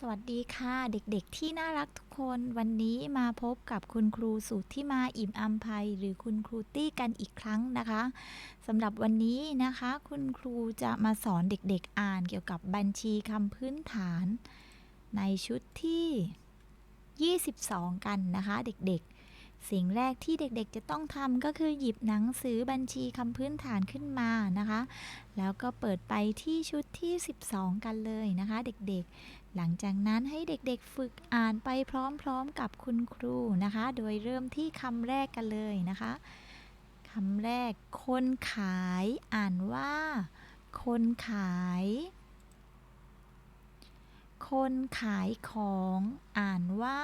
สวัสดีค่ะ เด็กๆที่น่ารักทุกคนวันนี้มาพบกับคุณครูสุทธิมาอิ่มอัมภัยหรือคุณครูตี้กันอีกครั้งนะคะสำหรับวันนี้นะคะ คุณครูจะมาสอนเด็กๆอ่านเกี่ยวกับบัญชีคำพื้นฐาน ในชุดที่ 22 กันนะคะเด็กๆ สิ่งแรกที่เด็กๆจะต้องทำก็คือหยิบหนังสือบัญชีคำพื้นฐานขึ้นมานะคะ แล้วก็เปิดไปที่ชุดที่ 12 กันเลยนะคะ เด็กๆ หลังจากนั้นให้เด็กๆฝึกอ่านไปพร้อมๆกับคุณครูนะคะ โดยเริ่มที่คำแรกกันเลยนะคะคำแรก คนขายอ่านว่า คนขาย คนขายของ อ่านว่า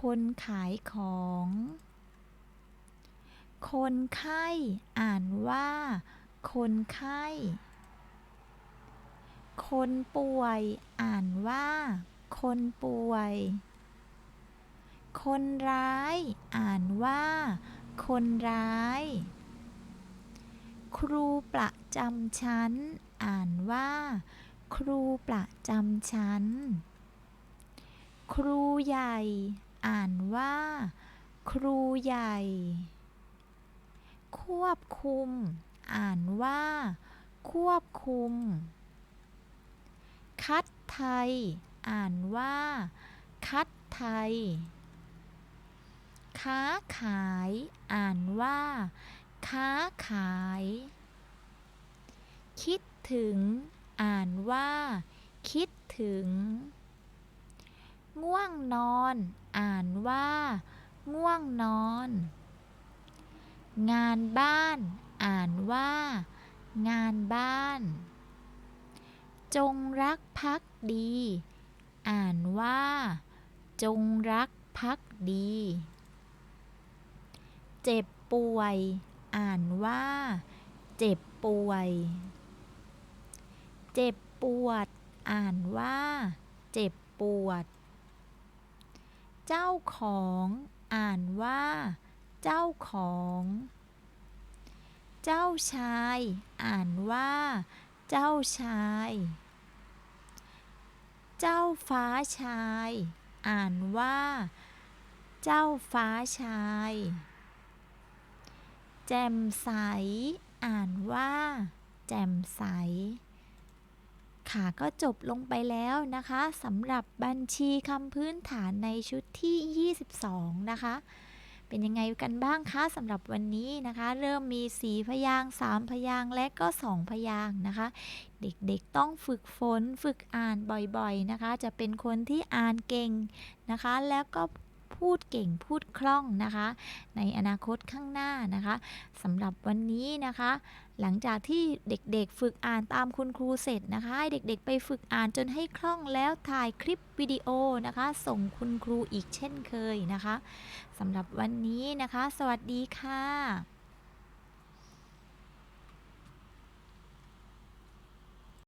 คนขายของ คนไข้ อ่านว่า คนไข้ คนป่วย อ่านว่า คนป่วย คนร้าย อ่านว่า คนร้าย ครูประจำชั้น อ่านว่า ครูประจำชั้น ครูใหญ่ อ่านว่า ครูใหญ่ ควบคุม อ่านว่า ควบคุม คัดไทย อ่านว่า คัดไทย ค้าขาย อ่านว่า ค้าขาย คิดถึง อ่านว่า คิดถึง ง่วงนอน อ่านว่า ง่วงนอน งานบ้าน อ่านว่า งานบ้าน จงรักภักดี อ่านว่า จงรักภักดี เจ็บป่วย อ่านว่า เจ็บป่วย เจ็บปวด อ่านว่า เจ็บปวด เจ้าของ อ่านว่า เจ้าของ เจ้าชาย อ่านว่า เจ้าชาย เจ้าฟ้าชาย อ่านว่า เจ้าฟ้าชาย แจ่มใส อ่านว่า แจ่มใส ค่ะก็จบลงไปแล้วนะคะสำหรับบัญชีคำพื้นฐานในชุดที่ 22 นะคะ เป็นยังไงกันบ้างคะสำหรับวันนี้นะคะ เริ่มมีสีพยางสามพยางและก็สองพยางนะคะ เด็กๆต้องฝึกฝนฝึกอ่านบ่อยๆนะคะ จะเป็นคนที่อ่านเก่งนะคะ แล้วก็ พูดเก่งพูดคล่องนะคะ ในอนาคตข้างหน้านะคะสำหรับวันนี้นะคะ หลังจากที่เด็กๆฝึกอ่านตามคุณครูเสร็จนะคะให้เด็กๆ ไปฝึกอ่านจนให้คล่องแล้วถ่ายคลิปวิดีโอนะคะ ส่งคุณครูอีกเช่นเคยนะคะสำหรับวันนี้นะคะ สวัสดีค่ะ